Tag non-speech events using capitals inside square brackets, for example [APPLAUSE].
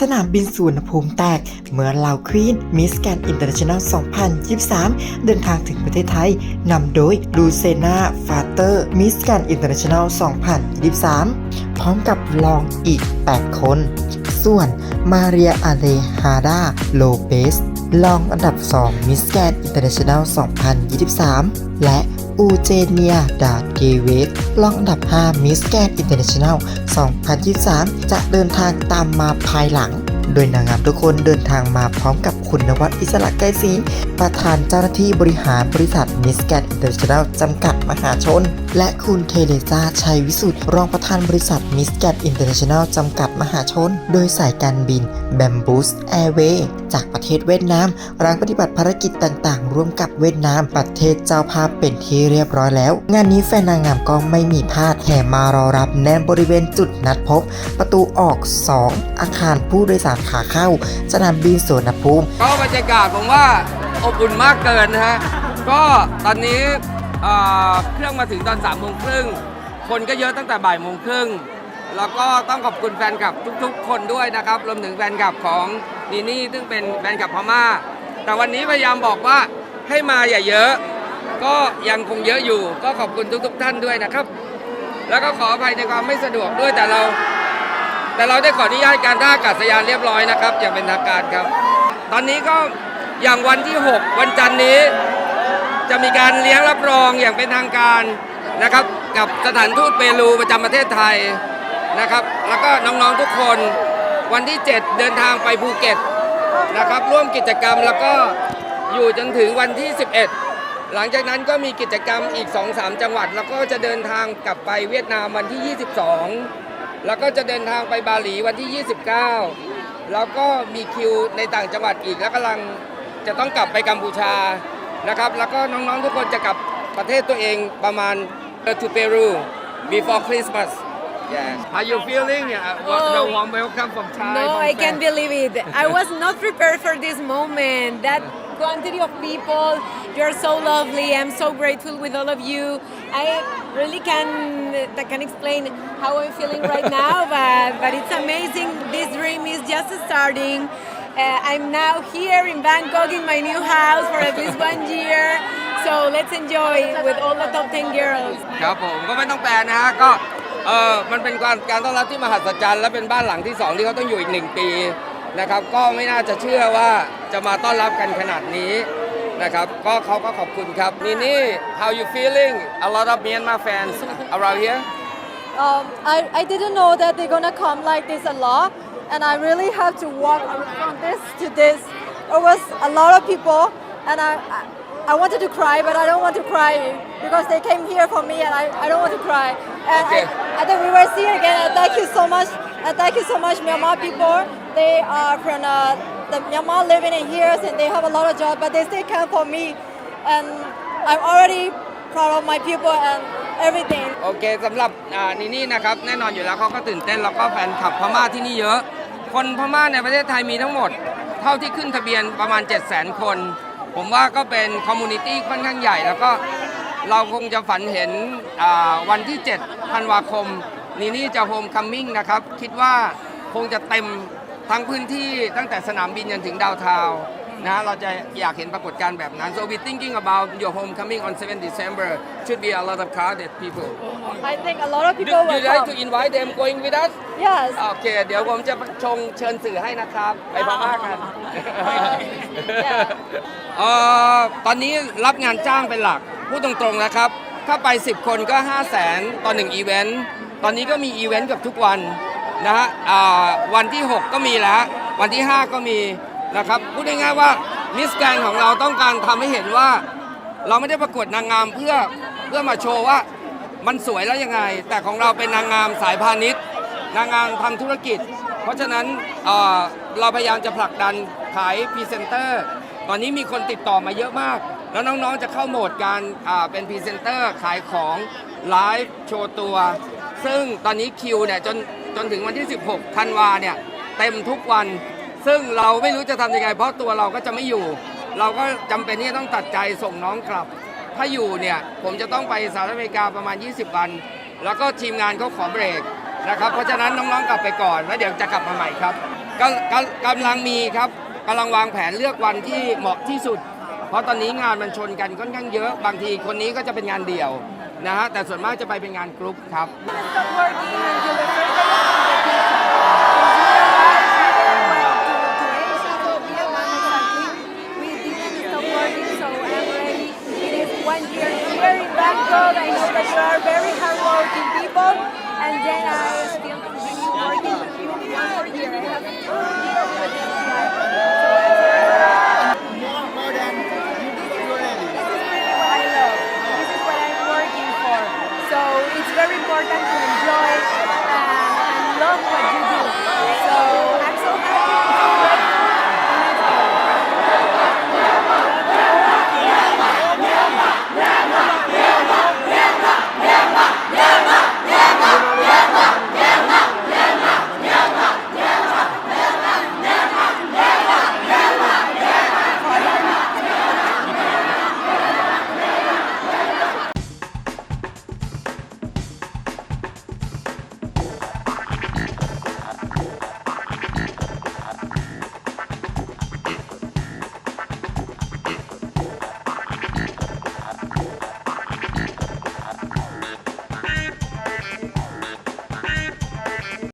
สนามบินสุวรรณภูมิแตก เมื่อลาวควีนมิสแกนอินเตอร์เนชั่นแนล 2023 เดินทางถึงประเทศไทย นำโดยลูเซนาฟาเตอร์มิสแกนอินเตอร์เนชั่นแนล 2023 พร้อมกับรองอีก 8 คน ส่วนมาเรียอาเลฮาดาโลเปสรองอันดับ 2 มิสแกนอินเตอร์เนชั่นแนล 2023 และ อูเจเนีย ดาเกเวสรองอันดับ 5 มิสแกนอินเตอร์เนชั่นแนล 2023 จะเดินทางตามมาภายหลัง โดยนางงามทุกคนเดินทางมาพร้อมกับคุณนวัดอิสระไกรศรีประธานเจ้าหน้าที่บริหารบริษัทมิสแกนอินเตอร์เนชั่นแนลจำกัดมหาชน และคุณเทเลซาชัยวิสุทธ์รองประธานบริษัทมิสแกนอินเตอร์เนชั่นแนลจำกัดมหาชน โดยสายการบินแบมบูสแอร์เวย์จากประเทศเวียดนามรังปฏิบัติภารกิจต่างๆ ร่วมกับเวียดนามประเทศเจ้าภาพเป็นที่เรียบร้อยแล้ว งานนี้แฟนนางงามก็ไม่มีพลาดแห่มารอรับแนมบริเวณจุดนัดพบ ประตูออก 2 อาคารผู้โดยสารขาเข้า สนามบินสุวรรณภูมิก็บรรยากาศผมว่าอบอุ่นมากเกินนะฮะก็ตอนนี้เอ่อเครื่องมาถึงตอน3ามโมงครึ่งคนก็เยอะตั้งแต่บ่ายโมงครึ่ง แล้วก็ต้องขอบคุณแฟนคลับทุกๆ คนด้วยนะครับรวมถึงแฟนคลับของนีนี่ซึ่งเป็นแฟนคลับพม่า แต่วันนี้พยายามบอกว่าให้มาอย่าเยอะ ก็ยังคงเยอะอยู่ ก็ขอบคุณทุก ๆ ท่านด้วยนะครับ แล้วก็ขออภัยในความไม่สะดวกด้วยแต่เรา แต่เราได้ขออนุญาตการท่าอากาศยานเรียบร้อยนะครับอย่างเป็นทางการครับ ตอนนี้ก็อย่างวันที่ 6 วันจันทร์นี้ จะมีการเลี้ยงรับรองอย่างเป็นทางการนะครับ กับสถานทูตเปรูประจำประเทศไทย นะครับ แล้วก็น้องๆทุกคนวันที่ 7 เดินทางไปภูเก็ตนะครับ ร่วมกิจกรรมแล้วก็อยู่จนถึงวันที่ 11 หลังจากนั้นก็มีกิจกรรมอีก 2-3 จังหวัด แล้วก็จะเดินทางกลับไปเวียดนามวันที่ 22 แล้วก็จะเดินทางไปบาหลีวันที่ 29 แล้วก็มีคิวในต่างจังหวัดอีก แล้วกำลังจะต้องกลับไปกัมพูชานะครับ แล้วก็น้องๆทุกคนจะกลับประเทศตัวเองประมาณ to Peru before Christmas yeah how you feeling yeah what the Oh. warm welcome from Thai No, from I fans? can't believe it. I [LAUGHS] was not prepared for this moment. That quantity of people, you're so lovely. I'm so grateful with all of you. I really can I can explain how I'm feeling right now, [LAUGHS] but but it's amazing. This dream is just starting. Uh, I'm now here in Bangkok in my new house for at least [LAUGHS] one year. So let's enjoy with all the top 10 girls. ครับผมก็ไม่ต้องแปลนะฮะก็ เออมันเป็นการการต้อนรับที่มหัศจรรย์และเป็นบ้านหลังที่สองที่เขาต้องอยู่อีกหนึ่งปีนะครับ ก็ไม่น่าจะเชื่อว่าจะมาต้อนรับกันขนาดนี้นะครับ ก็เขาก็ขอบคุณครับนี่นี่ how you feeling a lot of Myanmar fans around here Um, I, I didn't know that they're gonna come like this a lot, and I really have to walk from this to this. It was a lot of people, and I, I, I wanted to cry, but I don't want to cry because they came here for me, and I, I don't want to cry. And Okay. I, I think we were seeing again, and thank you so much, and thank you so much, Myanmar people. They are from uh, the Myanmar living in here, and they have a lot of jobs, but they still care for me, and I'm already proud of my people and everything. โอเคสำหรับอ่านี่นี่นะครับ แน่นอนอยู่แล้วเขาก็ตื่นเต้นแล้วก็แฟนคลับพม่าที่นี่เยอะ คนพม่าในประเทศไทยมีทั้งหมด เท่าที่ขึ้นทะเบียนประมาณ 7 0 0 0 0 0 คน ผมว่าก็เป็นคอมมูนิตี้ค่อนข้างใหญ่ แล้วก็ เราคงจะฝันเห็นอ่าวันที่7ธันวาคม นี่นี่จะโฮมคัมมิ่งนะครับ คิดว่าคงจะเต็มทั้งพื้นที่ตั้งแต่สนามบินจนถึงดาวเทาวน์นะเราจะอยากเห็นปรากฏการณ์แบบนั้น so we thinking about your homecoming on 7 December should be a lot of crowded people I think a lot of Do people you will like come. to invite them going with us Yes. โอเคเดี๋ยวผมจะชงเชิญสื่อให้นะครับ ไปพม่ากันเอ่อตอนนี้รับงานจ้างเป็นหลัก พูดตรงๆนะครับ ถ้าไป 10 คนก็ 5 0 0แสนต่อ1อีเวนต์ ตอนนี้ก็มีอีเวนต์เกับทุกวันนะฮะวันที่ 6 ก็มีแล้ว วันที่ 5 ก็มีนะครับ พูดง่ายๆว่ามิสแกนของเราต้องการทำให้เห็นว่า เราไม่ได้ประกวดนางงามเพื่อเพื่อมาโชว์ว่ามันสวยแล้วยังไง แต่ของเราเป็นนางงามสายพาณิชย์ นางงามทำธุรกิจ เพราะฉะนั้นเเราพยายามจะผลักดันขายพรีเซนเตอร์ ตอนนี้มีคนติดต่อมาเยอะมาก แล้วน้องๆจะเข้าโหมดการเป็นพรีเซนเตอร์ขายของไลฟ์โชว์ตัว ซึ่งตอนนี้คิวเนี่ยจนจนถึงวันที่ 16ธันวาเนี่ยเต็มทุกวัน ซึ่งเราไม่รู้จะทำยังไง เพราะตัวเราก็จะไม่อยู่ เราก็จำเป็นที่จะต้องตัดใจส่งน้องกลับ ถ้าอยู่เนี่ยผมจะต้องไปสหรัฐอเมริกาประมาณ 20 วัน แล้วก็ทีมงานเขาขอเบรกนะครับ เพราะฉะนั้นน้องๆกลับไปก่อน แล้วเดี๋ยวจะกลับมาใหม่ครับกำกำกำลังมีครับกำลังวางแผนเลือกวันที่เหมาะที่สุด เพราะตอนนี้งานมันชนกันค่อนข้างเยอะ บางทีคนนี้ก็จะเป็นงานเดี่ยวนะฮะ แต่ส่วนมากจะไปเป็นงานกรุ๊ปครับ Stop working until the it's very important to enjoy and, and love what you do.